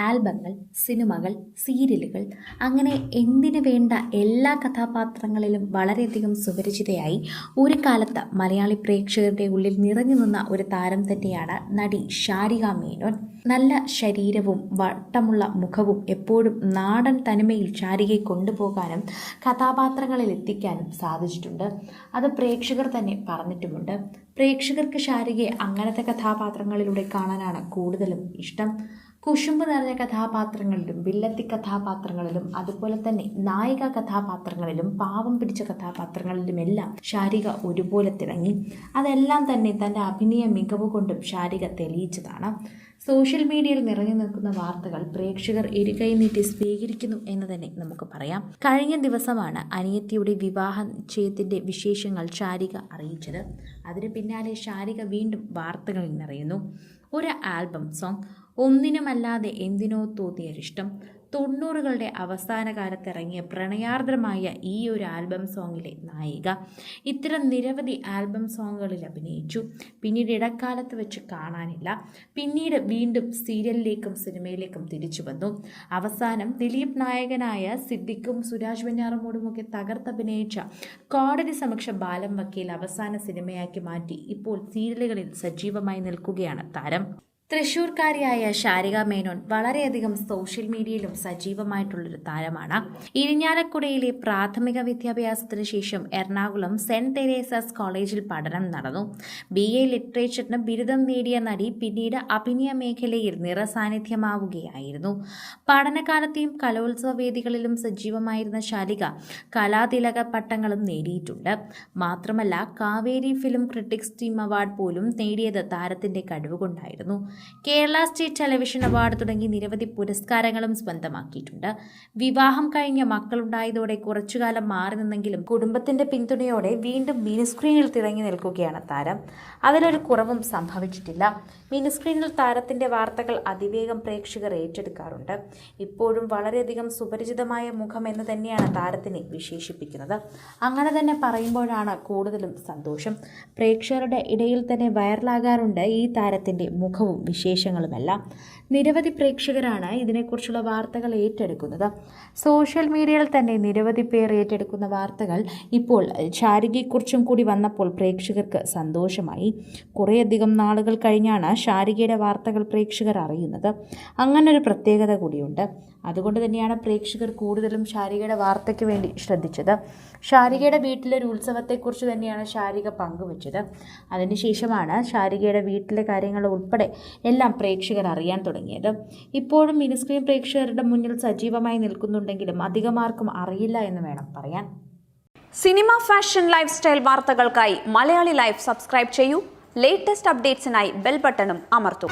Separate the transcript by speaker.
Speaker 1: ആൽബങ്ങൾ സിനിമകൾ സീരിയലുകൾ. അങ്ങനെ എന്തിനു വേണ്ട എല്ലാ കഥാപാത്രങ്ങളിലും വളരെയധികം സുപരിചിതയായി ഒരു കാലത്ത് മലയാളി പ്രേക്ഷകരുടെ ഉള്ളിൽ നിറഞ്ഞു നിന്ന ഒരു താരം തന്നെയാണ് നടി ഷാരിക മേനോൻ. നല്ല ശരീരവും വട്ടമുള്ള മുഖവും എപ്പോഴും നാടൻ തനിമയിൽ ഷാരികയെ കൊണ്ടുപോകാനും കഥാപാത്രങ്ങളിൽ എത്തിക്കാനും സാധിച്ചിട്ടുണ്ട്. അത് പ്രേക്ഷകർ തന്നെ പറഞ്ഞിട്ടുമുണ്ട്. പ്രേക്ഷകർക്ക് ഷാരികയെ അങ്ങനത്തെ കഥാപാത്രങ്ങളിലൂടെ കാണാനാണ് കൂടുതലും ഇഷ്ടം. കുശുമ്പ് നിറഞ്ഞ കഥാപാത്രങ്ങളിലും വില്ലത്തി കഥാപാത്രങ്ങളിലും അതുപോലെ തന്നെ നായിക കഥാപാത്രങ്ങളിലും പാവം പിടിച്ച കഥാപാത്രങ്ങളിലുമെല്ലാം ശാരിക ഒരുപോലെ തിളങ്ങി. അതെല്ലാം തന്നെ തന്റെ അഭിനയ മികവ് കൊണ്ടും ശാരിക തെളിയിച്ചതാണ്. സോഷ്യൽ മീഡിയയിൽ നിറഞ്ഞു നിൽക്കുന്ന വാർത്തകൾ പ്രേക്ഷകർ ഇരുകൈ നീട്ടി സ്വീകരിക്കുന്നു എന്ന് തന്നെ നമുക്ക് പറയാം. കഴിഞ്ഞ ദിവസമാണ് അനിയത്തിയുടെ വിവാഹ നിശ്ചയത്തിന്റെ വിശേഷങ്ങൾ ശാരിക അറിയിച്ചത്. അതിന് പിന്നാലെ ശാരിക വീണ്ടും വാർത്തകളിൽ നിറയുന്നു. ഒരു ആൽബം സോങ് ഒന്നിനുമല്ലാതെ എന്തിനോ ഇഷ്ടം തൊണ്ണൂറുകളുടെ അവസാന കാലത്ത് ഇറങ്ങിയ പ്രണയാർദ്രമായ ഈ ഒരു ആൽബം സോങ്ങിലെ നായിക ഇത്തരം നിരവധി ആൽബം സോങ്ങുകളിൽ അഭിനയിച്ചു. പിന്നീട് ഇടക്കാലത്ത് വെച്ച് കാണാനില്ല. പിന്നീട് വീണ്ടും സീരിയലിലേക്കും സിനിമയിലേക്കും തിരിച്ചു വന്നു. അവസാനം ദിലീപ് നായകനായ സിദ്ദിഖും സുരാജ് വെഞ്ഞാറമൂടുമൊക്കെ തകർത്തഭിനയിച്ച കോടതി സമക്ഷ ബാലം വക്കീൽ അവസാന സിനിമയാക്കി മാറ്റി ഇപ്പോൾ സീരിയലുകളിൽ സജീവമായി നിൽക്കുകയാണ് താരം. തൃശൂർക്കാരിയായ ശാരിക മേനോൻ വളരെയധികം സോഷ്യൽ മീഡിയയിലും സജീവമായിട്ടുള്ളൊരു താരമാണ്. ഇരിഞ്ഞാലക്കുടയിലെ പ്രാഥമിക വിദ്യാഭ്യാസത്തിന് ശേഷം എറണാകുളം സെന്റ് തെരേസസ് കോളേജിൽ പഠനം നടന്നു. ബി എ ലിറ്ററേച്ചറിന് ബിരുദം നേടിയ നടി പിന്നീട് അഭിനയ മേഖലയിൽ നിറസാന്നിധ്യമാവുകയായിരുന്നു. പഠനകാലത്തെയും കലോത്സവ വേദികളിലും സജീവമായിരുന്ന ശാലിക കലാതിലക പട്ടങ്ങളും നേടിയിട്ടുണ്ട്. മാത്രമല്ല Kaveri film critics team award പോലും നേടിയത് താരത്തിന്റെ കഴിവുകൊണ്ടായിരുന്നു. കേരള സ്റ്റേറ്റ് ടെലിവിഷൻ അവാർഡ് തുടങ്ങി നിരവധി പുരസ്കാരങ്ങളും സ്വന്തമാക്കിയിട്ടുണ്ട്. വിവാഹം കഴിഞ്ഞ മക്കളുണ്ടായതോടെ കുറച്ചുകാലം മാറി നിന്നെങ്കിലും കുടുംബത്തിന്റെ പിന്തുണയോടെ വീണ്ടും മിനിസ്ക്രീനിൽ തിളങ്ങി നിൽക്കുകയാണ് താരം. അതിലൊരു കുറവും സംഭവിച്ചിട്ടില്ല. മിനിസ്ക്രീനിൽ താരത്തിന്റെ വാർത്തകൾ അതിവേഗം പ്രേക്ഷകർ ഏറ്റെടുക്കാറുണ്ട്. ഇപ്പോഴും വളരെയധികം സുപരിചിതമായ മുഖം എന്ന് തന്നെയാണ് താരത്തിനെ വിശേഷിപ്പിക്കുന്നത്. അങ്ങനെ തന്നെ പറയുമ്പോഴാണ് കൂടുതലും സന്തോഷം. പ്രേക്ഷകരുടെ ഇടയിൽ തന്നെ വൈറലാകാറുണ്ട് ഈ താരത്തിന്റെ മുഖവും വിശേഷങ്ങളുമെല്ലാം നിരവധി പ്രേക്ഷകരാണ് ഇതിനെക്കുറിച്ചുള്ള വാർത്തകൾ ഏറ്റെടുക്കുന്നത്. സോഷ്യൽ മീഡിയയിൽ തന്നെ നിരവധി പേർ ഏറ്റെടുക്കുന്ന വാർത്തകൾ ഇപ്പോൾ ശാരികയെക്കുറിച്ചും കൂടി വന്നപ്പോൾ പ്രേക്ഷകർക്ക് സന്തോഷമായി. കുറേയധികം നാളുകൾ കഴിഞ്ഞാണ് ശാരികയുടെ വാർത്തകൾ പ്രേക്ഷകർ അറിയുന്നത്. അങ്ങനൊരു പ്രത്യേകത കൂടിയുണ്ട്. അതുകൊണ്ട് തന്നെയാണ് പ്രേക്ഷകർ കൂടുതലും ശാരികയുടെ വാർത്തയ്ക്ക് വേണ്ടി ശ്രദ്ധിച്ചത്. ശാരികയുടെ വീട്ടിലൊരു ഉത്സവത്തെക്കുറിച്ച് തന്നെയാണ് ശാരിക പങ്കുവച്ചത്. അതിനുശേഷമാണ് ശാരികയുടെ വീട്ടിലെ കാര്യങ്ങൾ ഉൾപ്പെടെ എല്ലാം പ്രേക്ഷകർ അറിയാൻ തുടങ്ങിയത്. ഇപ്പോഴും മിനിസ്ക്രീൻ പ്രേക്ഷകരുടെ മുന്നിൽ സജീവമായി നിൽക്കുന്നുണ്ടെങ്കിലും അധികമാർക്കും അറിയില്ല എന്ന് വേണം പറയാൻ.
Speaker 2: സിനിമ ഫാഷൻ ലൈഫ് സ്റ്റൈൽ വാർത്തകൾക്കായി മലയാളി ലൈഫ് സബ്സ്ക്രൈബ് ചെയ്യൂ. ലേറ്റസ്റ്റ് അപ്ഡേറ്റ്സിനായി ബെൽ ബട്ടണും അമർത്തൂ.